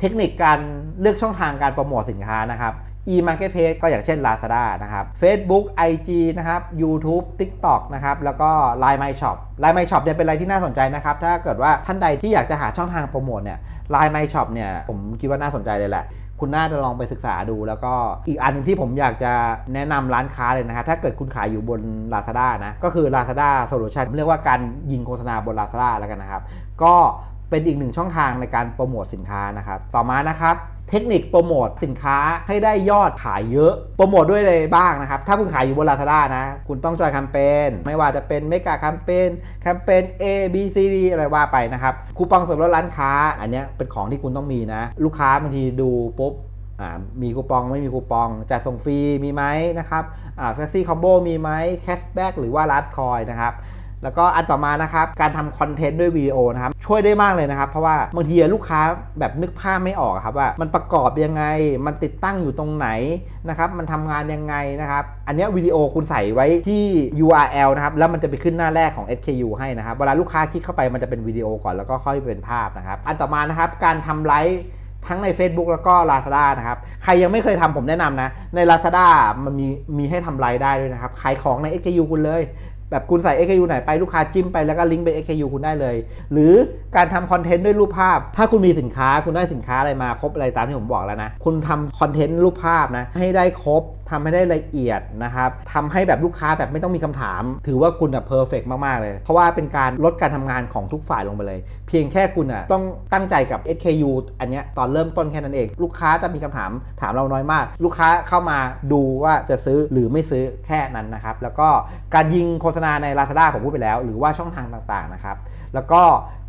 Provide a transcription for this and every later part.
เทคนิคการเลือกช่องทางการโปรโมทสินค้านะครับ e-marketplace ก็อย่างเช่น Lazada นะครับ Facebook IG นะครับ YouTube TikTok นะครับ แล้วก็ Line My Shop Line My Shop เนี่ยเป็นอะไรที่น่าสนใจนะครับ ถ้าเกิดว่าท่านใดที่อยากจะหาช่องทางโปรโมทเนี่ย Line My Shop เนี่ย ผมคิดว่าน่าสนใจเลยแหละ คุณน่าจะลองไปศึกษาดูแล้วก็อีกอันหนึงที่ผมอยากจะแนะนำร้านค้าเลยนะครับ ถ้าเกิดคุณขายอยู่บน Lazada นะ ก็คือ Lazada Solution เรียกว่าการยิงโฆษณาบน Lazada แล้วกันนะครับ ก็ เป็นอีกหนึ่งช่องทางในการโปรโมทสินค้านะครับ ต่อมานะครับเทคนิคโปรโมทสินค้าให้ได้ยอดขายเยอะ โปรโมทด้วยอะไรบ้างนะครับ ถ้าคุณขายอยู่บน Lazada นะ คุณต้องจอยแคมเปญไม่ว่าจะเป็นเมกาแคมเปญแคมเปญ A B C D อะไรว่าไปนะครับ คูปองส่วนลดร้านค้า อันนี้เป็นของที่คุณต้องมีนะ ลูกค้าบางทีดูปุ๊บอ่ามีคูปองไม่มีคูปองจัดส่งฟรีมีไหมนะครับอ่าแฟซี่คอมโบมีไหมแคชแบ็กหรือว่าลัสคอยนะครับ แล้วก็อันต่อมานะครับการทำคอนเทนต์ด้วยวิดีโอนะครับช่วยได้มากเลยนะครับ เพราะว่าบางทีลูกค้าแบบนึกภาพไม่ออกครับว่ามันประกอบยังไง มันติดตั้งอยู่ตรงไหนนะครับมันทำงานยังไงนะครับ อันนี้วิดีโอคุณใส่ไว้ที่ URL นะครับแล้วมันจะไปขึ้นหน้าแรกของ SKU ให้นะครับเวลาลูกค้าคลิกเข้าไปมันจะเป็นวิดีโอก่อนแล้วก็ค่อยเป็นภาพนะครับอันต่อมานะครับการทำไลฟ์ทั้งใน Facebook แล้วก็ Lazada นะครับ ใครยังไม่เคยทำผมแนะนำนะ ใน Lazada มันมีมีให้ทำรายได้ด้วยนะครับ ขายของใน SKU คุณเลย แบบคุณใส่ AKU ไหนไปลูกค้าจิ้มไปแล้วก็ลิงก์ไป AKU คุณได้เลย หรือการทำคอนเทนต์ด้วยรูปภาพ ถ้าคุณมีสินค้าคุณได้สินค้าอะไรมาครบอะไรตามที่ผมบอกแล้วนะ คุณทำคอนเทนต์รูปภาพนะให้ได้ครบ ทำให้ได้ละเอียดนะครับทำให้แบบลูกค้าแบบไม่ต้องมีคำถาม ถือว่าคุณอะเพอร์เฟกมาก ๆ เลย เพราะว่าเป็นการลดการทำงานของทุกฝ่ายลงไปเลย เพียงแค่คุณอะต้องตั้งใจกับ SKU อันเนี้ยตอนเริ่มต้นแค่นั้นเอง ลูกค้าจะมีคำถามถามเราน้อยมาก ลูกค้าเข้ามาดูว่าจะซื้อหรือไม่ซื้อแค่นั้นนะครับแล้วก็การยิงโฆษณาใน Lazada ผมพูดไปแล้ว หรือว่าช่องทางต่างๆนะครับแล้วก็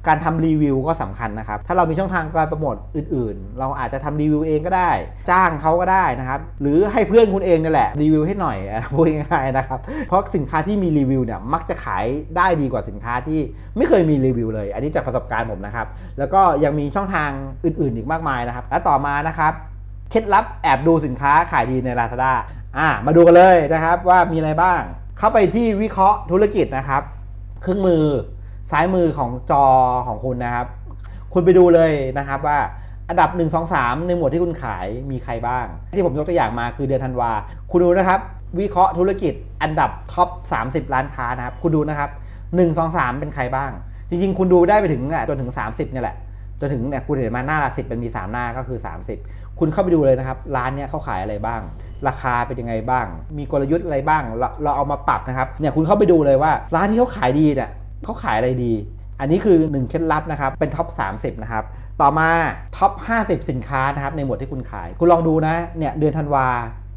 การทำรีวิวก็สำคัญนะครับ ถ้าเรามีช่องทางการโปรโมทอื่น ๆ เราอาจจะทำรีวิวเองก็ได้ จ้างเขาก็ได้นะครับ หรือให้เพื่อนคุณเองนี่แหละรีวิวให้หน่อยพูดง่ายๆนะครับ เพราะสินค้าที่มีรีวิวเนี่ยมักจะขายได้ดีกว่าสินค้าที่ไม่เคยมีรีวิวเลย อันนี้จากประสบการณ์ผมนะครับ แล้วก็ยังมีช่องทางอื่น ๆ อีกมากมายนะครับ และต่อมานะครับเคล็ดลับแอบดูสินค้าขายดีใน Lazada อ่ามาดูกันเลยนะครับว่ามีอะไรบ้าง เข้าไปที่วิเคราะห์ธุรกิจนะครับ เครื่องมือ ซ้ายมือของจอของคุณนะครับ คุณไปดูเลยนะครับว่าอันดับ 1 2 3 ในหมวดที่คุณขายมีใครบ้าง ที่ผมยกตัวอย่างมาคือเดือนธันวา คุณดูนะครับ วิเคราะห์ธุรกิจอันดับท็อป 30 ร้านค้านะครับ คุณดูนะครับ 1 2 3 เป็นใครบ้าง จริงๆ คุณดูได้ไปถึงอะจนถึง 30เนี่ยแหละ จนถึงเนี่ยคุณเห็นมาหน้าละสิบมันมี 3 หน้าก็คือ 30 คุณเข้าไปดูเลยนะครับ ร้านเนี้ยเขาขายอะไรบ้าง ราคาเป็นยังไงบ้าง มีกลยุทธ์อะไรบ้าง เราเราเอามาปรับนะครับเนี่ยคุณเข้าไปดูเลยว่าร้านที่เขาขายดีเนี่ย เขาขายอะไรดี อันนี้คือ 1 เคล็ดลับนะครับ เป็นท็อป 30 นะครับ ต่อมาท็อป 50 สินค้านะครับ ในหมวดที่คุณขาย คุณลองดูนะ เนี่ยเดือนธันวา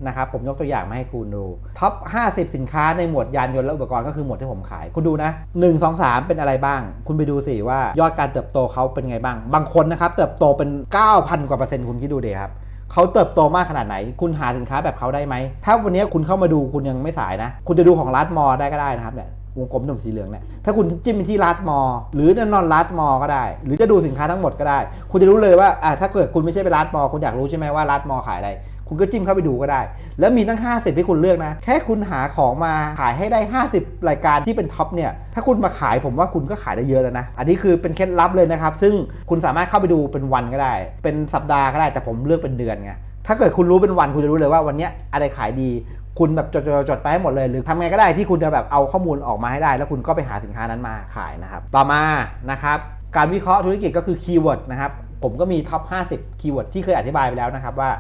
นะครับ ผมยกตัวอย่างมาให้คุณดู ท็อป 50 สินค้าในหมวดยานยนต์และอุปกรณ์ก็คือหมวดที่ผมขาย คุณดูนะ 1 2 3 เป็นอะไรบ้าง คุณไปดูสิว่ายอดการเติบโตเขาเป็นไงบ้าง บางคนนะครับเติบโตเป็น 9,000 กว่าเปอร์เซ็นต์คุณคิดดูเดีครับเขาเติบโตมากขนาดไหน คุณหาสินค้าแบบเขาได้ไหม ถ้าวันนี้คุณเข้ามาดูคุณยังไม่สายนะ คุณจะดูของรัดมอได้ก็ได้นะครับเนี่ย วงกลมดมสีเหลืองเนี่ย ถ้าคุณจิ้มไปที่รัดมอหรือนอนรัดมอก็ได้ หรือจะดูสินค้าทั้งหมดก็ได้ คุณจะรู้เลยว่าอ่าถ้าเกิดคุณไม่ใช่ไปรัดมอคุณอยากรู้ใช่ไหมว่ารัดมอขายอะไร คุณก็จิ้มเข้าไปดูก็ได้ แล้วมีตั้ง 50 ให้คุณเลือกนะ แค่คุณหาของมาขายให้ได้ 50 รายการที่เป็นท็อปเนี่ย ถ้าคุณมาขายผมว่าคุณก็ขายได้เยอะแล้วนะ อันนี้คือเป็นเคล็ดลับเลยนะครับ ซึ่งคุณสามารถเข้าไปดูเป็นวันก็ได้ เป็นสัปดาห์ก็ได้ แต่ผมเลือกเป็นเดือนไงถ้าเกิดคุณรู้เป็นวันคุณจะรู้เลยว่าวันนี้อะไรขายดี คุณแบบจดๆจดไปให้หมดเลย หรือทำไงก็ได้ที่คุณจะแบบเอาข้อมูลออกมาให้ได้ แล้วคุณก็ไปหาสินค้านั้นมาขายนะครับต่อมานะครับการวิเคราะห์ธุรกิจก็คือคีย์เวิร์ดนะครับผมก็มีท็อป 50 คีย์เวิร์ดที่เคยอธิบายไปแล้วนะครับว่า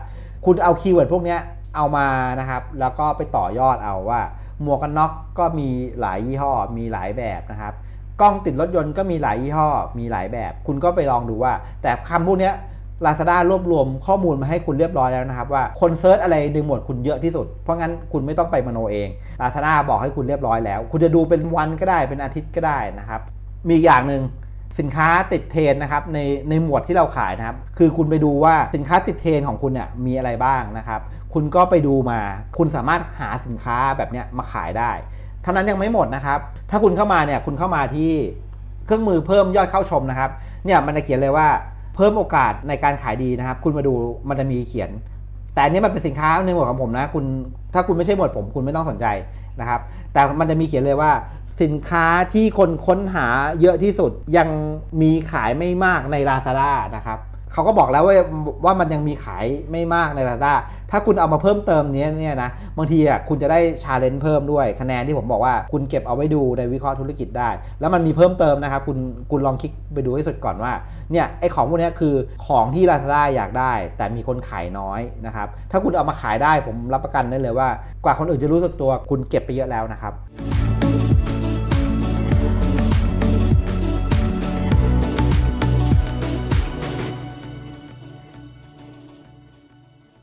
คุณเอาคีย์เวิร์ดพวกนี้เอามานะครับแล้วก็ไปต่อยอดเอาว่าหมวกกันน็อกก็มีหลายยี่ห้อ มีหลายแบบนะครับกล้องติดรถยนต์ก็มีหลายยี่ห้อ มีหลายแบบ คุณก็ไปลองดูว่า แต่คำพวกนี้ Lazada รวบรวมข้อมูลมาให้คุณเรียบร้อยแล้วนะครับ ว่าคนเซิร์ชอะไรในหมวดคุณเยอะที่สุด เพราะงั้นคุณไม่ต้องไปมโนเอง Lazada บอกให้คุณเรียบร้อยแล้ว คุณจะดูเป็นวันก็ได้เป็นอาทิตย์ก็ได้นะครับ มีอย่างหนึ่งสินค้าติดเทรนนะครับในในหมวดที่เราขายนะครับ คือคุณไปดูว่าสินค้าติดเทรนของคุณเนี่ยมีอะไรบ้างนะครับ คุณก็ไปดูมา คุณสามารถหาสินค้าแบบเนี้ยมาขายได้เท่านั้นยังไม่หมดนะครับ ถ้าคุณเข้ามาเนี่ยคุณเข้ามาที่เครื่องมือเพิ่มยอดเข้าชมนะครับ เนี่ยมันจะเขียนเลยว่า พิ่มโอกาสในการขายดีนะครับ คุณมาดูมันจะมีเขียน แต่อันนี้มันเป็นสินค้าในหมวดของผมนะคุณถ้าคุณไม่ใช่หมวดผมคุณไม่ต้องสนใจนะครับ แต่มันจะมีเขียนเลยว่าสินค้าที่คนค้นหาเยอะที่สุดยังมีขายไม่มากใน Lazada นะครับ เขาก็บอกแล้วว่าว่ามันยังมีขายไม่มากใน Lazada ถ้าคุณเอามาเพิ่มเติมนี้เนี่ยนะบางทีอะคุณจะได้ชาเลนจ์เพิ่มด้วยคะแนนที่ผมบอกว่าคุณเก็บเอาไว้ดูในวิเคราะห์ธุรกิจได้ แล้วมันมีเพิ่มเติมนะครับคุณคุณลองคลิกไปดูให้สุดก่อนว่าเนี่ยไอของพวกนี้คือของที่ Lazada อยากได้ แต่มีคนขายน้อยนะครับถ้าคุณเอามาขายได้ผมรับประกันได้เลยว่า กว่าคนอื่นจะรู้สึกตัวคุณเก็บไปเยอะแล้วนะครับ